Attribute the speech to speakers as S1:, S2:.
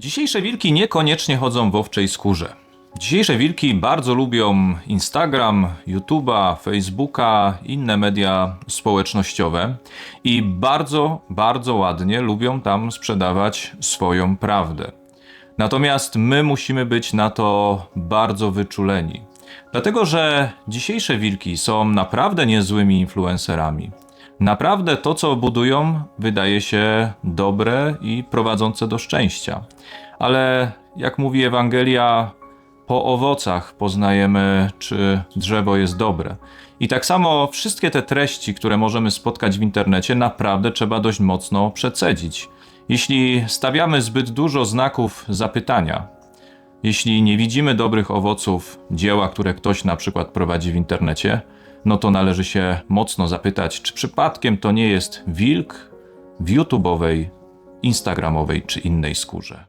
S1: Dzisiejsze wilki niekoniecznie chodzą w owczej skórze. Dzisiejsze wilki bardzo lubią Instagram, YouTube'a, Facebooka, inne media społecznościowe i bardzo, bardzo ładnie lubią tam sprzedawać swoją prawdę. Natomiast my musimy być na to bardzo wyczuleni. Dlatego, że dzisiejsze wilki są naprawdę niezłymi influencerami. Naprawdę to, co budują, wydaje się dobre i prowadzące do szczęścia. Ale jak mówi Ewangelia, po owocach poznajemy, czy drzewo jest dobre. I tak samo wszystkie te treści, które możemy spotkać w internecie, naprawdę trzeba dość mocno przecedzić. Jeśli stawiamy zbyt dużo znaków zapytania, jeśli nie widzimy dobrych owoców dzieła, które ktoś na przykład prowadzi w internecie, no to należy się mocno zapytać, czy przypadkiem to nie jest wilk w YouTube'owej, Instagramowej czy innej skórze.